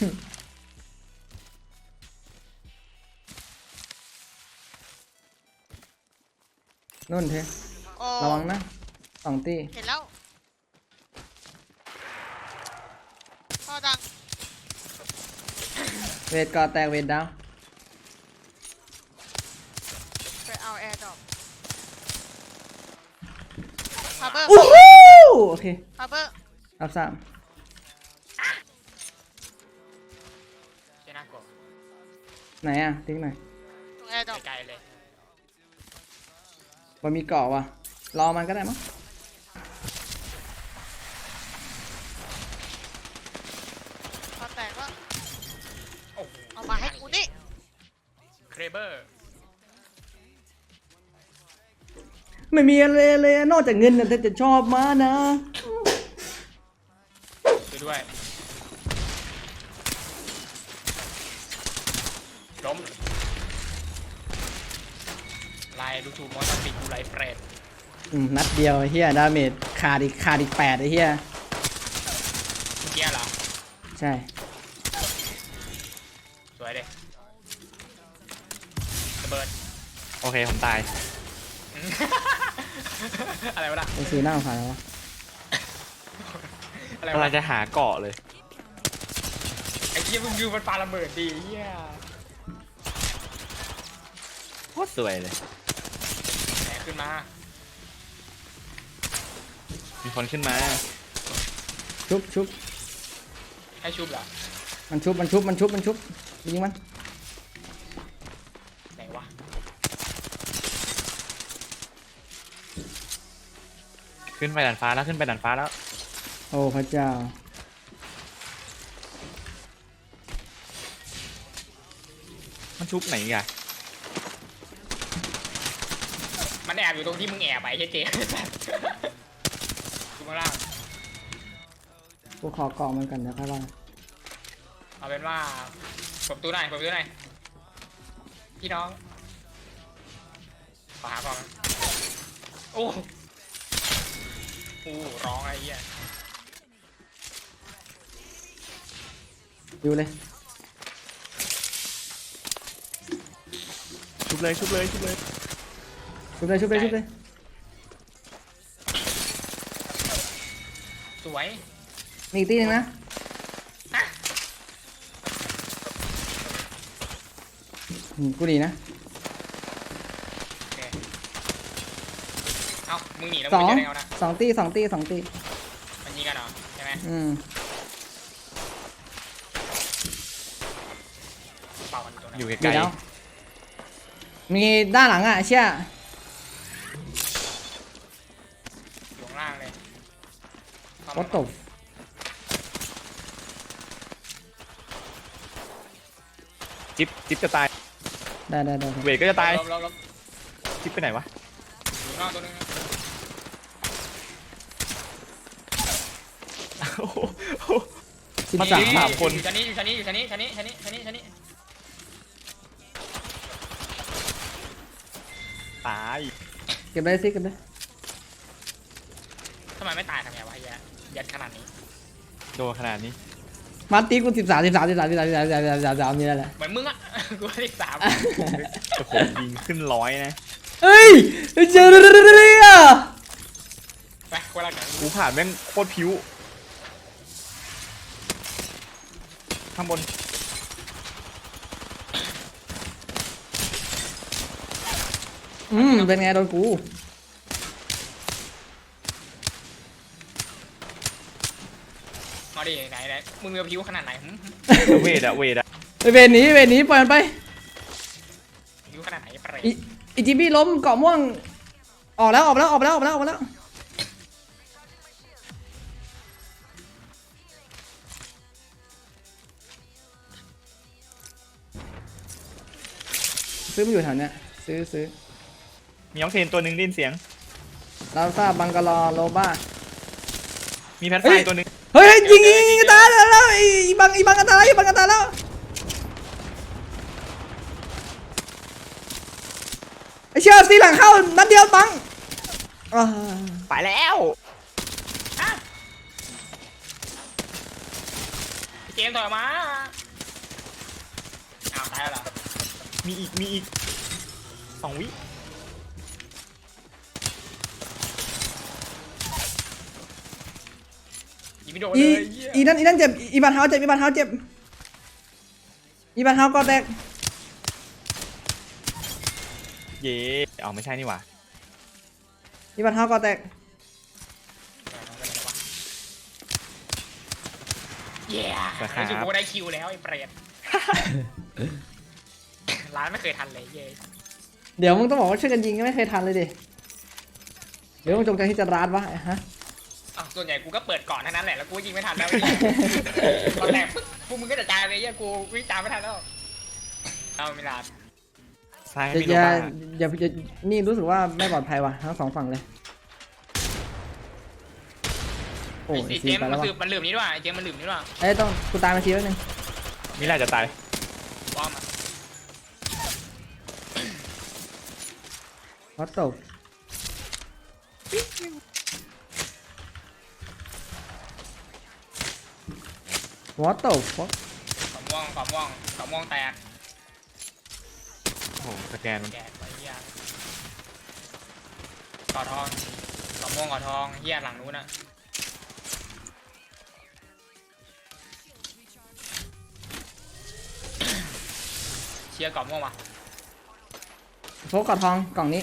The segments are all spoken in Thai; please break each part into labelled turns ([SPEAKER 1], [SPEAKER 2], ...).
[SPEAKER 1] นู่นเท
[SPEAKER 2] โอ้
[SPEAKER 1] ระวังนะสองตี
[SPEAKER 2] เห็นแล้วพ่อดัง
[SPEAKER 1] เวทก่อแตกเวทดาว
[SPEAKER 2] ไปเอาแอร์ดรอปฮาร์เบอร์
[SPEAKER 1] โอ้โหโอเค
[SPEAKER 2] ฮาร์เบอร์
[SPEAKER 1] รับสาม ไหนอะทิ้งหน่อย
[SPEAKER 2] ตรงแอร์ดรอป
[SPEAKER 3] ไกลๆเลย
[SPEAKER 1] มันมีเกาะว่ะ รอมันก็ได้มั้ง
[SPEAKER 2] พอแตกก็
[SPEAKER 3] โอ้โห
[SPEAKER 2] เอามาให้กูนี่
[SPEAKER 3] เครเบอร์
[SPEAKER 1] ไม่มีอะไรเลยนอกจากเงินนะแต่จะชอบมานะ
[SPEAKER 3] ช่วยด้วย ล้มลายดูถูกมอสติกูไลเฟรด
[SPEAKER 1] อืมนัดเดียวไอ้เฮียดาเมจขาดอีกขาดอีกแปดไอ้เฮีย
[SPEAKER 3] เมื่อกี้เหรอ
[SPEAKER 1] ใช่
[SPEAKER 3] สวยเด้ระเบิด
[SPEAKER 4] โอเค ผมตาย
[SPEAKER 3] อืมอะไรวะล่ะ
[SPEAKER 1] ไปซื้อหน้าผ่านแล้ววะ
[SPEAKER 3] อะไร
[SPEAKER 4] กำลั
[SPEAKER 3] วะ
[SPEAKER 4] งจะหาเกาะเลย
[SPEAKER 3] ไอ้เหี้ยมึงดูมันปาระเบิดดีเหี้ย
[SPEAKER 4] โคตรสวยเลย
[SPEAKER 3] แหมขึ้นมา
[SPEAKER 4] มีคนขึ้นมา
[SPEAKER 1] ชุบชุบ
[SPEAKER 3] ให้ชุบเหรอ
[SPEAKER 1] มันชุบมันชุบมันชุบมันชุบยิงมัน
[SPEAKER 3] ไหนวะ
[SPEAKER 4] ขึ้นไปด่านฟ้าแล้วขึ้นไปด่านฟ้าแล้ว
[SPEAKER 1] โอ้พระเจ้า
[SPEAKER 4] มันชุบไหนอีกอะ
[SPEAKER 3] มันแอบอยู่ตรงที่มึงแอบไปใช่เจ๊ดูข้างล่าง
[SPEAKER 1] กูขอเกาะมันกันเดี๋ยวค่อยว่า
[SPEAKER 3] เอาเป็นว่าเปิดประตูหน่อยเปิดประตูหน่อยพี่น้องขอหาก่อนนะโอ้โอ้ร้องอะไรเงี้ย
[SPEAKER 1] ดูเลย
[SPEAKER 4] ชุบเลยชุบเลยชุบเลย
[SPEAKER 1] ชุบเลยชุบเลยชุบเลย
[SPEAKER 3] สวย
[SPEAKER 1] มีอีกตีหนึงนะ
[SPEAKER 3] ฮะ
[SPEAKER 1] อืมกูดีนะ
[SPEAKER 3] โอเคเอ้ามึงหนีแล้ว
[SPEAKER 1] ส
[SPEAKER 3] มึ
[SPEAKER 1] องง
[SPEAKER 3] จะได้เอานะ
[SPEAKER 1] สองตีสองตีสองตี
[SPEAKER 3] มันยิงกันเหรอใช่ไหม
[SPEAKER 1] อืม
[SPEAKER 3] เป่ากันอยู่ตรงนั้น
[SPEAKER 4] อยู่
[SPEAKER 3] อยู่
[SPEAKER 4] ไกล
[SPEAKER 1] ดีแล้ว มีด้านหลังอะเชี่ย วั
[SPEAKER 3] มา
[SPEAKER 1] ดตบ
[SPEAKER 4] ๆจิ๊บจิ๊บจะตาย
[SPEAKER 1] ได้ได้ได้
[SPEAKER 4] เวทก็จะตาย
[SPEAKER 3] ลบลบลบ
[SPEAKER 4] จิ๊บไปไหนวะ
[SPEAKER 3] อยู่นอกตัวนึง
[SPEAKER 4] โอ้โห
[SPEAKER 1] สิบ
[SPEAKER 4] มัน
[SPEAKER 1] สาม
[SPEAKER 4] สามคน
[SPEAKER 3] อยู่ชั้นนี้อยู่ชั้นนี้อยู่ชั้นนี้ชั้นนี้ชั้นนี้ชั้นนี้ชั้นนี้
[SPEAKER 4] ตาย
[SPEAKER 1] เก็บเลยสิเก็บเลย
[SPEAKER 3] ทำไมไม่ตายทำไงวะไอ้เหี้ย ยัดขนาดนี้
[SPEAKER 4] โดนขนาดนี้
[SPEAKER 1] มาตีกูสิบสามสิบสามสิบสามสิบสามสิบสามสิบสามสิบสามสิบสามนี่แหละ
[SPEAKER 3] เหมือนมึงอะกูเลขสาม
[SPEAKER 4] แต่ผมยิงขึ้นร้อยนะ
[SPEAKER 1] เฮ้ยเจอเรีย
[SPEAKER 3] ไปคนละกัน
[SPEAKER 4] กูผ่านแม่งโคตรผิว ข้างบน
[SPEAKER 1] อืมเป็นไงโดนกู
[SPEAKER 3] มาดิไหนไหนมึงมีผิวขนาดไหนหึ
[SPEAKER 4] เวทอะเวทอะ
[SPEAKER 1] ไปเวรหนีเวรหนีปล่อยมันไป
[SPEAKER 3] ผิวขนาดไหนเปร
[SPEAKER 1] อี
[SPEAKER 3] ต
[SPEAKER 1] อีจิบี้ล้มเกาะม่วง ออกแล้วออกแล้วออกแล้วออกแล้วออกแล้วซื้อมาอยู่แถวเนี้ยซื้อซื้อ
[SPEAKER 4] มีน้องเทนตัวหนึ่งได้ยินเสียง
[SPEAKER 1] ลาซาบังกาลอโลบ้า
[SPEAKER 4] มีแพทไฟ
[SPEAKER 1] เฮ้ย
[SPEAKER 4] ตัวหนึ่ง
[SPEAKER 1] เฮ้ยยิงยิงยิงตายแล้วแล้วอีอีบังอีบังกันตายอีบังกันตายแล้วไอเชื่อตีหลังเข้านัดเดียวบังอ่า
[SPEAKER 4] ไปแล้ว
[SPEAKER 3] เจมส์ถอยออกมาอ้าวตายแล้วเหรอ
[SPEAKER 4] มีอีกมีอีกสองวิ
[SPEAKER 3] ยิงไม่โดน
[SPEAKER 1] อี
[SPEAKER 3] เลยเหี้ย
[SPEAKER 1] อีนั่นอีนั่นเจ็บอีอีบาดเท้าเจ็บอีบาดเท้าเจ็บอีบาดเท้าก็แตก
[SPEAKER 4] เย่เอาไม่ใช่นี่หว่า
[SPEAKER 1] อีบาดเท้าก็แตก
[SPEAKER 3] เย้รู้สึกว่าได้คิวแล้วไอ้เปรตร้านไม่เคยทันเลยเย้
[SPEAKER 1] เดี๋ยวมึงต้องบอกว่าช่วยกันยิงก็ไม่เคยทันเลยดิเดี๋ยวมึงจงใจที่จะรัดวะไอ้ฮะ
[SPEAKER 3] อ้าวส่วนใหญ่กูก็เปิดก่อนเท่านั้นแหละ แล้วกูยิงไม่ทันแล้วตอนแรกพวกมึงก็จะจ่ายไปเหี้ยกูวิ่งตามไม่ทันแล้ว เอามิลาน
[SPEAKER 4] ซ้าย
[SPEAKER 1] อย่า
[SPEAKER 4] มี
[SPEAKER 1] อ
[SPEAKER 4] โล
[SPEAKER 1] ย่า
[SPEAKER 4] บ้า
[SPEAKER 1] อย่าอย่านี่รู้สึกว่าไม่ปลอดภัยว่ะทั้งสองฝั่งเลย โอ้
[SPEAKER 3] ไอ้
[SPEAKER 1] ย
[SPEAKER 3] สิ
[SPEAKER 1] ซี
[SPEAKER 3] เจม
[SPEAKER 1] ไป
[SPEAKER 3] ส์
[SPEAKER 1] แล้
[SPEAKER 3] มัน
[SPEAKER 1] ว
[SPEAKER 3] สื
[SPEAKER 1] ว่ะ
[SPEAKER 3] บมันลืมนี้ด้วยไอ้เจมส์มันลืมนี้ด้วย
[SPEAKER 1] เอ้ยต้องกูตามมาทีแป๊บนึง
[SPEAKER 4] มิลาจะตาย
[SPEAKER 3] ป้อมอะ
[SPEAKER 1] วัดตก วัดตก
[SPEAKER 3] ขอม่วงขอม่วงขอม่วงแตก
[SPEAKER 4] โอ้โหสแกนมัน
[SPEAKER 3] แกะไปเหี้ยก่อทองขอม่วงก่อทองเหี้ยหลังนู้นน่ะเชียร์ก่อม่วงว่ะ
[SPEAKER 1] โฟกกอดทองกล่องนี้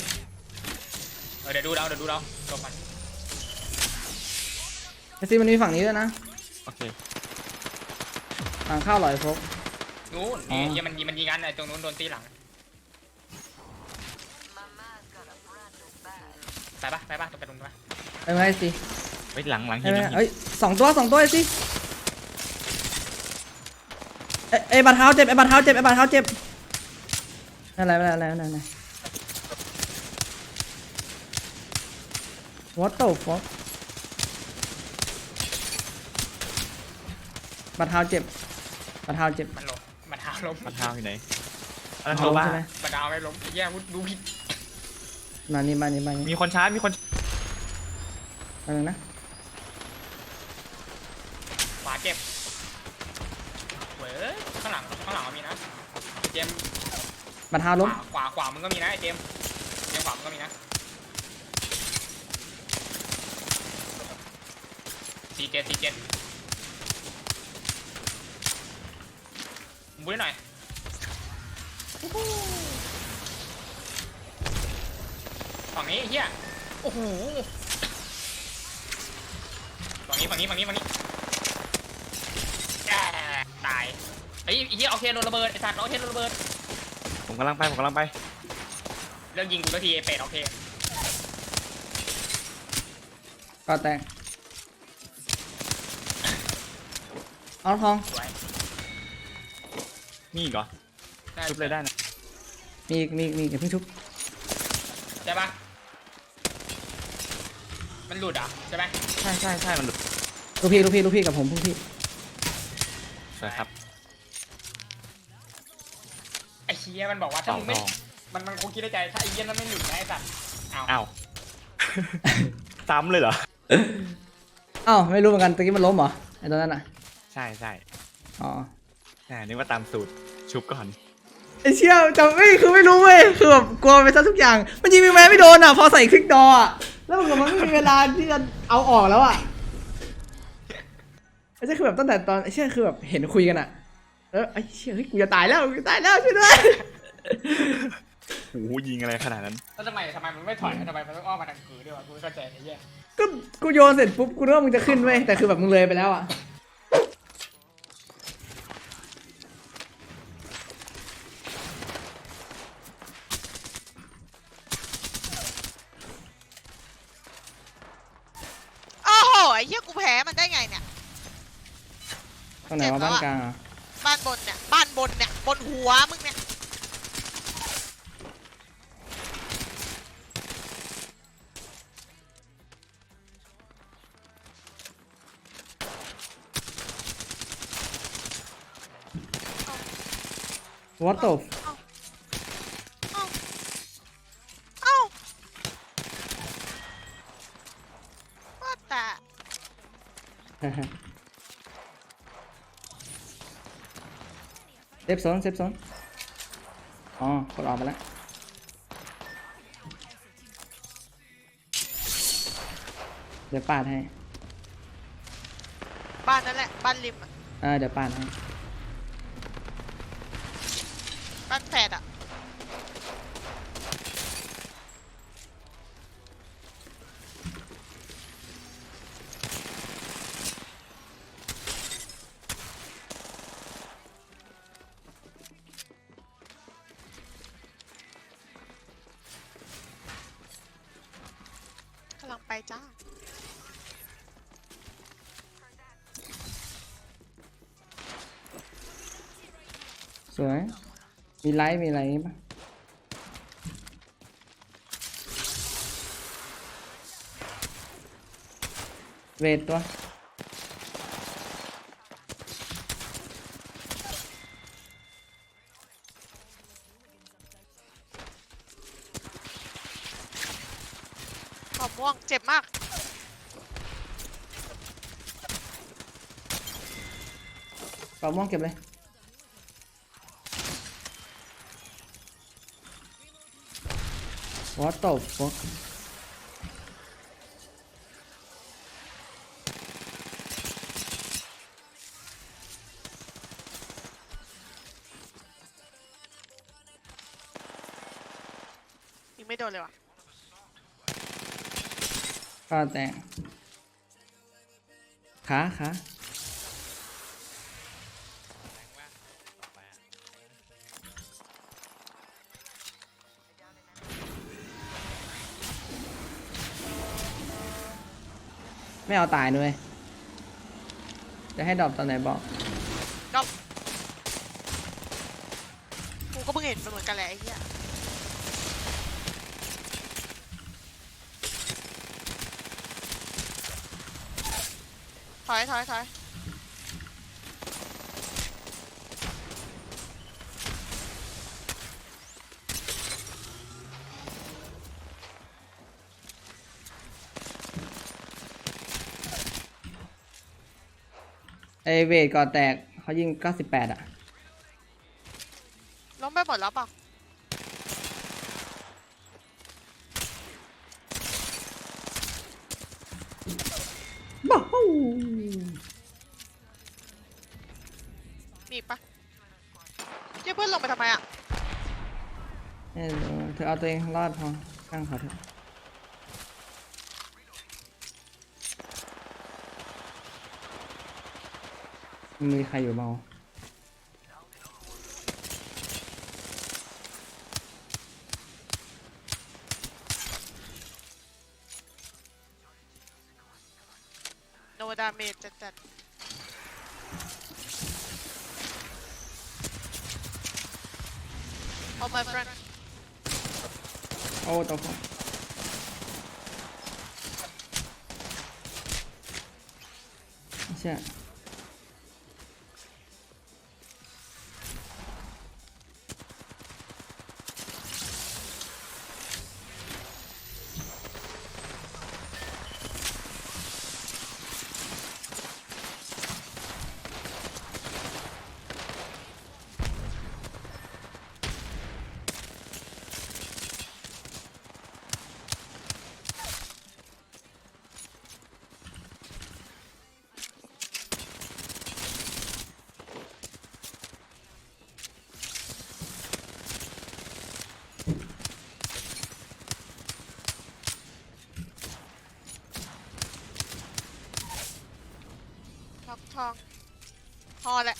[SPEAKER 3] เออเดี๋ยวดูเราเดี๋ยวดูเราจบมัน
[SPEAKER 1] ไอซีมันมีฝั่งนี้ด้วยนะ
[SPEAKER 4] โอเค
[SPEAKER 1] ฝั่งข้าวลอยโฟก
[SPEAKER 3] นู้น
[SPEAKER 1] อ๋อ
[SPEAKER 3] นี่เหี้ยมันยิงมันยิงกันไอ้ตรงนู้นโดนตีหลังไปปะไปปะต้องไปตรงนู้นปะ
[SPEAKER 1] เอ้ยไม่ไอซี
[SPEAKER 4] เฮ้ยหลังหลังหิ
[SPEAKER 1] เอ้ย
[SPEAKER 4] นห
[SPEAKER 1] ไม่
[SPEAKER 4] ลังหิน
[SPEAKER 1] เอ้ยสองตัวสองตัวไอซีเอ้ยเอ้ยบาดเท้าเจ็บไอ้บาดเท้าเจ็บไอ้บาดเท้าเจ็บนั่นอะไรนั่นอะไรนั่นอะไร What the fuck บาดเท้าเจ็บ บาดเท้าเจ็บ
[SPEAKER 3] มันล้มมันหาล้ม
[SPEAKER 4] มันเท้าอยู่ไหนอันนั้น
[SPEAKER 1] เอา
[SPEAKER 4] โลบ้า
[SPEAKER 1] ใช่ไหม
[SPEAKER 3] มันดาวไม่ล้มแย่มุดดูผิด
[SPEAKER 1] มานี่มานี่มานี่
[SPEAKER 4] มีคนชาร์จมีคน
[SPEAKER 1] มาหนึ่งนะ
[SPEAKER 3] ขวาเจ็บเว้ยข้างหลังข้างหลังมันมีนะเจมส์
[SPEAKER 1] บาดเท้า
[SPEAKER 3] ข
[SPEAKER 1] ล้ม
[SPEAKER 3] วาขวาขวามึงก็มีนะไอ้เจมส์เจมส์ขวามึงก็มีนะสี่เจ็ดสี่เจ็ด บุ้ยหน่อยฝั่งนี้ไอ้เฮียโอ้โหฝั่งนี้ฝั่งนี้ฝั่งนี้ฝั่งนี้แย่ตายไอ้ยไอ้เฮียเอาเทนโดนระเบิดไอ้สัตว์เอาเทนโดนระเบิด
[SPEAKER 4] ผมกำลังไปผมกำลังไป
[SPEAKER 3] เลิกยิงกูสักทีไอ้เป็ดโอเค
[SPEAKER 1] ก็แตกเอาทอง
[SPEAKER 3] สวย
[SPEAKER 4] มีอีกเหรอ ชุบเลยได้นะ
[SPEAKER 1] มีอีกมีอีกมีอีกอย่าเพิ่งชุบ
[SPEAKER 3] ใช่ปะมันหลุดอะใช่ไหม
[SPEAKER 4] ใช่ใช่ใช่มันหลุด
[SPEAKER 1] ลูกพี่ลูกพี่ลูกพี่กับผมลูกพี่
[SPEAKER 4] สวยครับ
[SPEAKER 3] ไอ้เชียมันบอกว่าถ้า
[SPEAKER 4] เป่า
[SPEAKER 3] มึง
[SPEAKER 4] ท
[SPEAKER 3] ไม่
[SPEAKER 4] อง
[SPEAKER 3] มันมันคงคิดในใจถ้าไอ้เหี้ยนั้นไม่หลุดนะไอ้สัตว์อ้าว
[SPEAKER 4] อ้าว ซ้ำเลยเหรอ
[SPEAKER 1] อ้าวไม่รู้เหมือนกันตะกี้มันล้มเหรอไอ้ตัวนั้นอะ
[SPEAKER 4] ใช่ใช่
[SPEAKER 1] อ๋อ
[SPEAKER 4] ใช่นึกว่าตามสูตร ชุบก่อน
[SPEAKER 1] ไอ้เชี่ยจำไม่คือไม่รู้เว้ยคือแบบกลัวไปซะทุกอย่าง มันยิงมีแม้ไม่โดนอะ พอใส่คลิกดออะแล้วมันก็มันไม่มีเวลาที่จะเอาออกแล้วอะไอ้เชี่ยคือแบบตั้งแต่ตอนไอ้เชี่ยคือแบบเห็นคุยกันอะเออไอ้เชี่ยเฮ้ยกูจะตายแล้วกูจะตายแล้วช่วยด้วย
[SPEAKER 4] โอ้โหยิงอะไรขนาดนั้น
[SPEAKER 3] แล้วทำไมทำไมมันไม่ถอยทำไมมันต้องอ้อมมาทางขือด้วยวะกูไม่เข้าใจไอ้เหี้ย
[SPEAKER 1] ก็กูโยนเสร็จปุ๊บกูนึกว่ามึงจะขึ้นเว้ยแต่คือแบบมึงเลยไปแล้วอะ
[SPEAKER 2] โอ้โหไอ้เหี้ยกู แพ้มันได้ไงเนี่ย
[SPEAKER 1] ตรงไหนวะบ้านกลางอะ
[SPEAKER 2] บ้านบนเนี่ยบ้านบนเนี่ยบนหัวมึงเนี่ย
[SPEAKER 1] วอตโต
[SPEAKER 2] เซ
[SPEAKER 1] ฟโซนเซฟโซนอ๋อกดออกไปแล้วเดี๋ยวปาดให้
[SPEAKER 2] บ้านนั่นแหละ บ้านริมอะ
[SPEAKER 1] เออเดี๋ยวปาดให้
[SPEAKER 2] บ้านแฝดอะ
[SPEAKER 1] สวย มีไลท์มีอะไรปะเวทตัว
[SPEAKER 2] ขอบม่วงเจ็บมาก
[SPEAKER 1] กรอบม่วงเก็บเลย What the fuck
[SPEAKER 2] ยิงไม่โดนเลยว่ะ
[SPEAKER 1] ก็แต่ขาขา ไม่เอาตายด้วยจะให้ดรอปตอนไหนบอก
[SPEAKER 2] ก็กูก็เพิ่งเห็นมันเหมือนกันแหละไอ้เหี้ยถอยถอยถอย
[SPEAKER 1] ไอเวทก่อแตกเขายิง 98 อะ
[SPEAKER 2] ล้มไปหมดแล้วเปล่า
[SPEAKER 1] บ้า
[SPEAKER 2] มีอีกปะเจ้าเพื่อนลงไปทำไมอะ
[SPEAKER 1] เออเธอเอาตัวเองรอดพอช่างเขาเถอะ มีใครอยู่เมา
[SPEAKER 2] โนดาเมจจัดจัดโอ้ my friend
[SPEAKER 1] โอ้ตัวฟไม่ใช่
[SPEAKER 2] ท พอแหละ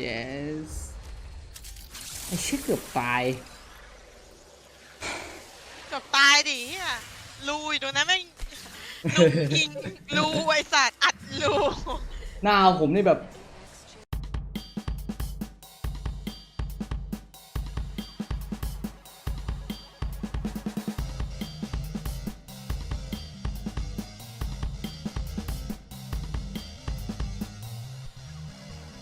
[SPEAKER 1] yes ไอ้เชี่ยเกือบตาย
[SPEAKER 2] เกับตายดิเฮียรูอยู่ตรงนั้นแม่งลูกยิงรูไอสัตว์อัดรู
[SPEAKER 1] หน้าผมนี่แบบ